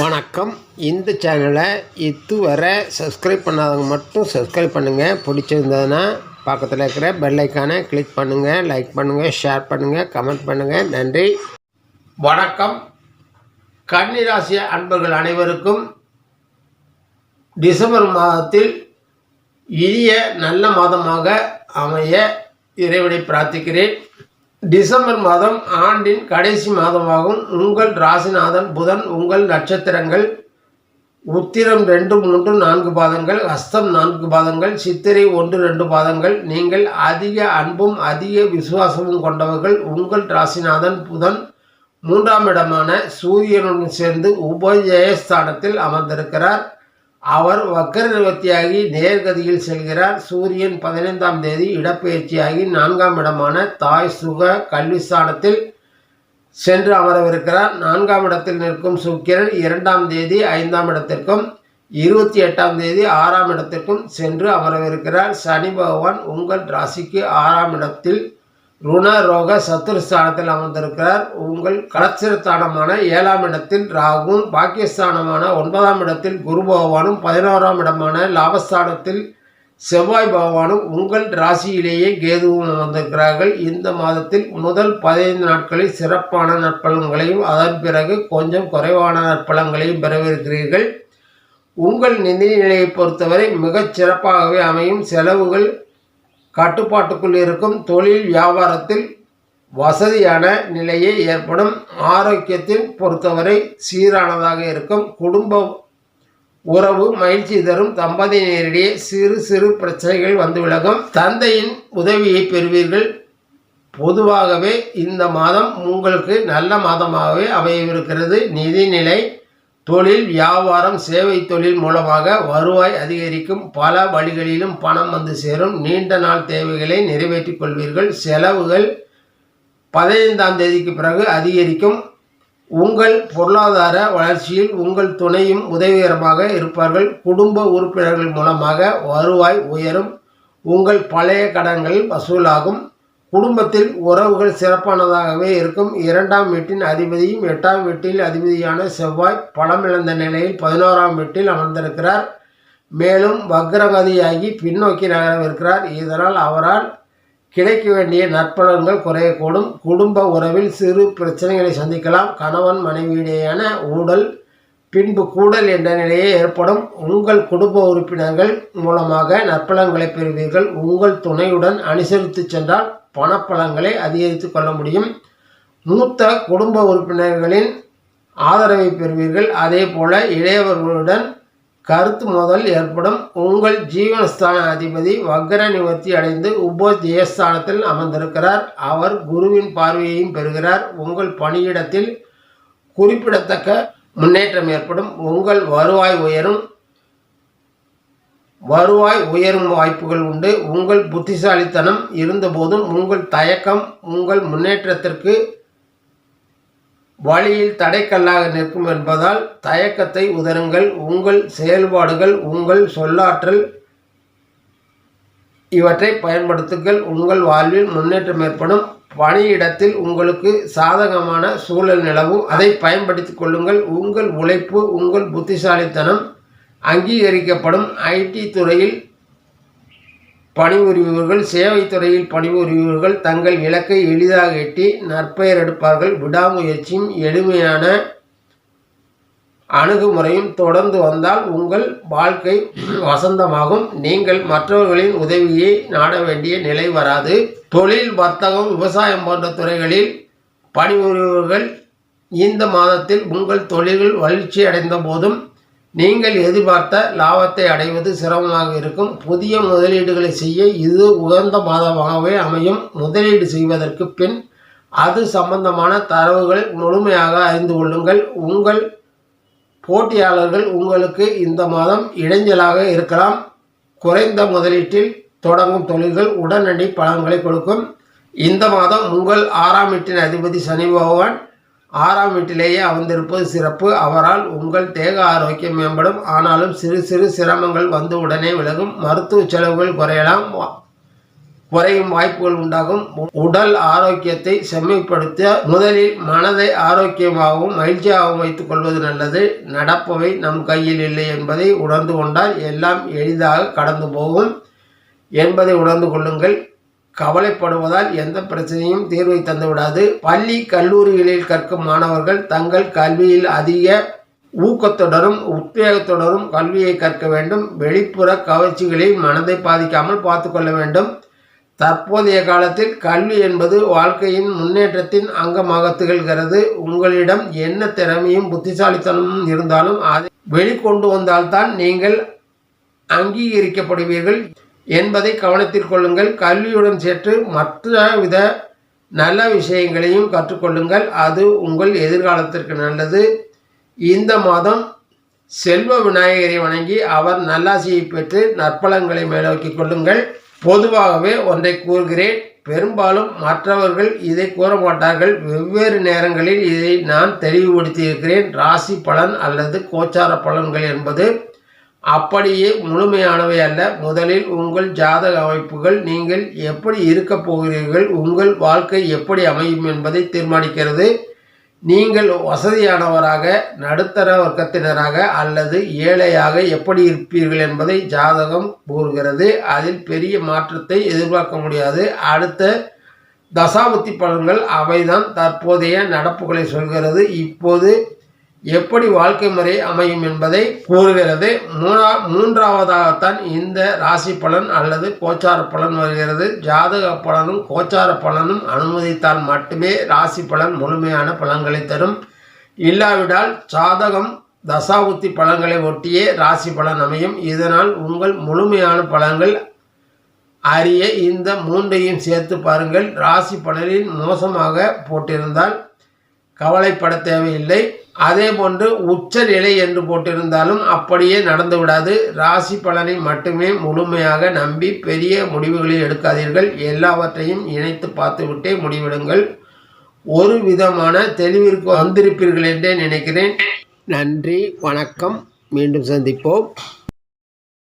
வணக்கம். இந்த சேனலை இதுவரை சப்ஸ்கிரைப் பண்ணாதவங்க மட்டும் சப்ஸ்கிரைப் பண்ணுங்கள் பிடிச்சிருந்ததுன்னா பக்கத்தில் இருக்கிற பெல் ஐக்கானை கிளிக் பண்ணுங்கள் லைக் பண்ணுங்கள் ஷேர் பண்ணுங்கள் கமெண்ட் பண்ணுங்கள் நன்றி. வணக்கம். கன்னிராசி அன்பர்கள் அனைவருக்கும் டிசம்பர் மாதத்தில் இனிய நல்ல மாதமாக அமைய இறைவனை பிரார்த்திக்கிறேன். டிசம்பர் மாதம் ஆண்டின் கடைசி மாதமாகும். உங்கள் ராசிநாதன் புதன் உங்கள் நட்சத்திரங்கள் உத்திரம் ரெண்டு மூன்று நான்கு பாதங்கள் ஹஸ்தம் நான்கு பாதங்கள் சித்திரை ஒன்று ரெண்டு பாதங்கள். நீங்கள் அதிக அன்பும் அதிக விசுவாசமும் கொண்டவர்கள் உங்கள் ராசிநாதன் புதன் மூன்றாம் இடமான சூரியனுடன் சேர்ந்து உபஜயஸ்தானத்தில் அமர்ந்திருக்கிறார். அவர் வக்கர நிவர்த்தியாகி நேர்கதியில் செல்கிறார். சூரியன் பதினைந்தாம் தேதி இடப்பெயர்ச்சியாகி நான்காம் இடமான தாய் சுக கல்விஸ்தானத்தில் சென்று அமரவிருக்கிறார். நான்காம் இடத்தில் நிற்கும் சுக்கிரன் இரண்டாம் தேதி ஐந்தாம் இடத்திற்கும் இருபத்தி எட்டாம் தேதி ஆறாம் இடத்திற்கும் சென்று அமரவிருக்கிறார். சனி பகவான் உங்கள் ராசிக்கு ஆறாம் இடத்தில் ருண ரோக சத்துருஸ்தானத்தில் அமர்ந்திருக்கிறார். உங்கள் கலச்சிரஸ்தானமான ஏழாம் இடத்தில் ராகுவும் பாக்கியஸ்தானமான ஒன்பதாம் இடத்தில் குரு பகவானும் பதினோராம் இடமான லாபஸ்தானத்தில் செவ்வாய் பகவானும் உங்கள் ராசியிலேயே கேதுவும் அமர்ந்திருக்கிறார்கள். இந்த மாதத்தில் முதல் பதினைந்து நாட்களில் சிறப்பான நற்பலன்களையும் அதன் பிறகு கொஞ்சம் குறைவான நற்பலன்களையும் பெறவிருக்கிறீர்கள். உங்கள் நிதி நிலையை பொறுத்தவரை மிகச் சிறப்பாகவே அமையும். செலவுகள் கட்டுப்பாட்டுக்குள் இருக்கும் தொழில் வியாபாரத்தில் வசதியான நிலையே ஏற்படும். ஆரோக்கியத்தின் பொறுத்தவரை சீரானதாக இருக்கும். குடும்ப உறவு மகிழ்ச்சி தரும். தம்பதியினரிடையே சிறு சிறு பிரச்சனைகள் வந்து விலகும். தந்தையின் உதவியை பெறுவீர்கள். பொதுவாகவே இந்த மாதம் உங்களுக்கு நல்ல மாதமாகவே அமையவிருக்கிறது. நிதிநிலை தொழில் வியாபாரம் சேவை தொழில் மூலமாக வருவாய் அதிகரிக்கும். பல வழிகளிலும் பணம் வந்து சேரும். நீண்ட நாள் தேவைகளை நிறைவேற்றிக் கொள்வீர்கள். செலவுகள் பதினைந்தாம் தேதிக்கு பிறகு அதிகரிக்கும். உங்கள் பொருளாதார வளர்ச்சியில் உங்கள் துணையும் உதவிகரமாக இருப்பார்கள். குடும்ப உறுப்பினர்கள் மூலமாக வருவாய் உயரும். உங்கள் பழைய கடன்கள் வசூலாகும். குடும்பத்தில் உறவுகள் சிறப்பானதாகவே இருக்கும். இரண்டாம் வீட்டின் அதிபதியும் எட்டாம் வீட்டில் அதிபதியான செவ்வாய் பணமிழந்த நிலையில் பதினோராம் வீட்டில் அமர்ந்திருக்கிறார். மேலும் வக்ரகதியாகி பின்னோக்கி நகரவிருக்கிறார். இதனால் அவரால் கிடைக்க வேண்டிய நற்பலன்கள் குறையக்கூடும். குடும்ப உறவில் சிறு பிரச்சனைகளை சந்திக்கலாம். கணவன் மனைவியிடையான ஊடல் பின்பு கூடல் என்ற நிலையே ஏற்படும். உங்கள் குடும்ப உறுப்பினர்கள் மூலமாக நற்பலன்களை பெறுவீர்கள். உங்கள் துணையுடன் அனுசரித்து சென்றால் பணப்பழங்களை அதிகரித்து கொள்ள முடியும். மூத்த குடும்ப உறுப்பினர்களின் ஆதரவை பெறுவீர்கள். அதே போல இளையவர்களுடன் கருத்து மோதல் ஏற்படும். உங்கள் ஜீவனஸ்தான அதிபதி வக்ர நிவர்த்தி அடைந்து உபஜயஸ்தானத்தில் அமர்ந்திருக்கிறார். அவர் குருவின் பார்வையையும் பெறுகிறார். உங்கள் பணியிடத்தில் குறிப்பிடத்தக்க முன்னேற்றம் ஏற்படும். உங்கள் வருவாய் உயரும். வருவாய் உயரும் வாய்ப்புகள் உண்டு. உங்கள் புத்திசாலித்தனம் இருந்தபோதும் உங்கள் தயக்கம் உங்கள் முன்னேற்றத்திற்கு வழியில் தடைக்கல்லாக நிற்கும் என்பதால் தயக்கத்தை உதருங்கள். உங்கள் செயல்பாடுகள் உங்கள் சொல்லாற்றல் இவற்றை பயன்படுத்துங்கள். உங்கள் வாழ்வில் முன்னேற்றம் ஏற்படும். பணியிடத்தில் உங்களுக்கு சாதகமான சூழல் நிலவும். அதை பயன்படுத்திக் கொள்ளுங்கள். உங்கள் உழைப்பு உங்கள் புத்திசாலித்தனம் அங்கீகரிக்கப்படும் ஐடி துறையில் பணிபுரிபவர்கள் சேவை துறையில் பணிபுரிபவர்கள் தங்கள் இலக்கை எளிதாக எட்டி நற்பெயர் எடுப்பார்கள். விடாமுயற்சியும் எளிமையான அணுகுமுறையும் தொடர்ந்து வந்தால் உங்கள் வாழ்க்கை வசந்தமாகும். நீங்கள் மற்றவர்களின் உதவியை நாட வேண்டிய நிலை வராது. தொழில் வர்த்தகம் விவசாயம் போன்ற துறைகளில் பணிபுரிபவர்கள் இந்த மாதத்தில் உங்கள் தொழில்கள் வளர்ச்சி அடைந்த போதும் நீங்கள் எதிர்பார்த்த லாபத்தை அடைவது சிரமமாக இருக்கும். புதிய முதலீடுகளை செய்ய இது உகந்த மாதமாகவே அமையும். முதலீடு செய்வதற்கு பின் அது சம்பந்தமான தரவுகள் முழுமையாக அறிந்து கொள்ளுங்கள். உங்கள் போட்டியாளர்கள் உங்களுக்கு இந்த மாதம் இடைஞ்சலாக இருக்கலாம். குறைந்த முதலீட்டில் தொடங்கும் தொழில்கள் உடனடி பலன்களை கொடுக்கும். இந்த மாதம் உங்கள் ஆறாம் வீட்டின் அதிபதி சனி பகவான் ஆறாம் வீட்டிலேயே அமர்ந்திருப்பது சிறப்பு. அவரால் உங்கள் தேக ஆரோக்கியம் மேம்படும். ஆனாலும் சிறு சிறு சிரமங்கள் வந்து உடனே விலகும். மருத்துவ செலவுகள் குறையலாம். குறையும் வாய்ப்புகள் உண்டாகும். உடல் ஆரோக்கியத்தை செம்மைப்படுத்த முதலில் மனதை ஆரோக்கியமாகவும் மகிழ்ச்சியாகவும் வைத்துக் கொள்வது நல்லது. நடப்பவை நம் கையில் இல்லை என்பதை உணர்ந்து கொண்டால் எல்லாம் எளிதாக கடந்து போகும் என்பதை உணர்ந்து கொள்ளுங்கள். கவலைப்படுவதால் எந்த பிரச்சனையும் தீர்வை தந்துவிடாது. பள்ளி கல்லூரிகளில் கற்கும் மாணவர்கள் தங்கள் கல்வியில் அதிக ஊக்கத்துடனும் உத்வேகத்துடனும் கல்வியை கற்க வேண்டும். வெளிப்புற கவர்ச்சிகளில் மனதை பாதிக்காமல் பார்த்து கொள்ள வேண்டும். தற்போதைய காலத்தில் கல்வி என்பது வாழ்க்கையின் முன்னேற்றத்தின் அங்கமாக திகழ்கிறது. உங்களிடம் என்ன திறமையும் புத்திசாலித்தனமும் இருந்தாலும் அதை வெளிக்கொண்டு வந்தால்தான் நீங்கள் அங்கீகரிக்கப்படுவீர்கள். என்பதை கவனத்தில் கொள்ளுங்கள். கல்வியுடன் சேர்த்து மற்ற வித நல்ல விஷயங்களையும் கற்றுக்கொள்ளுங்கள். அது உங்கள் எதிர்காலத்திற்கு நல்லது. இந்த மாதம் செல்வ விநாயகரை வணங்கி அவர் நல்லாசியை பெற்று நற்பலன்களை மேலோக்கிக் கொள்ளுங்கள். பொதுவாகவே ஒன்றை கூறுகிறேன். பெரும்பாலும் மற்றவர்கள் இதை கூற மாட்டார்கள். வெவ்வேறு நேரங்களில் இதை நான் தெளிவுபடுத்தியிருக்கிறேன். ராசி பலன் அல்லது கோச்சார பலன்கள் என்பது அப்படியே முழுமையானவை அல்ல. முதலில் உங்கள் ஜாதக அமைப்புகள் நீங்கள் எப்படி இருக்கப் போகிறீர்கள் உங்கள் வாழ்க்கை எப்படி அமையும் என்பதை தீர்மானிக்கிறது. நீங்கள் வசதியானவராக நடுத்தர வர்க்கத்தினராக அல்லது ஏழையாக எப்படி இருப்பீர்கள் என்பதை ஜாதகம் கூறுகிறது. அதில் பெரிய மாற்றத்தை எதிர்பார்க்க முடியாது. அடுத்த தசாபுத்தி பலன்கள் அவைதான். தற்போதைய நடப்புகளை சொல்கிறது. இப்போது எப்படி வாழ்க்கை முறை அமையும் என்பதை கூறுகிறது. மூணா மூன்றாவதாகத்தான் இந்த ராசி பலன் அல்லது கோச்சார பலன் வருகிறது. ஜாதக பலனும் கோச்சார பலனும் அனுமதித்தால் மட்டுமே ராசி பலன் முழுமையான பலன்களை தரும். இல்லாவிடால் ஜாதகம் தசாபுத்தி பலன்களை ஒட்டியே ராசி பலன் அமையும். இதனால் உங்கள் முழுமையான பலன்கள் அறிய இந்த மூன்றையும் சேர்த்து பாருங்கள். ராசி பலனில் மோசமாக போட்டிருந்தால் கவலைப்பட தேவையில்லை. அதே போன்று உச்ச நிலை என்று போட்டிருந்தாலும் அப்படியே நடந்து விடாது. ராசி பலனை மட்டுமே முழுமையாக நம்பி பெரிய முடிவுகளை எடுக்காதீர்கள். எல்லாவற்றையும் இணைத்து பார்த்துவிட்டே முடிவெடுங்கள். ஒரு விதமான தெளிவிற்கு வந்திருப்பீர்கள் என்றே நினைக்கிறேன். நன்றி வணக்கம். மீண்டும் சந்திப்போம்.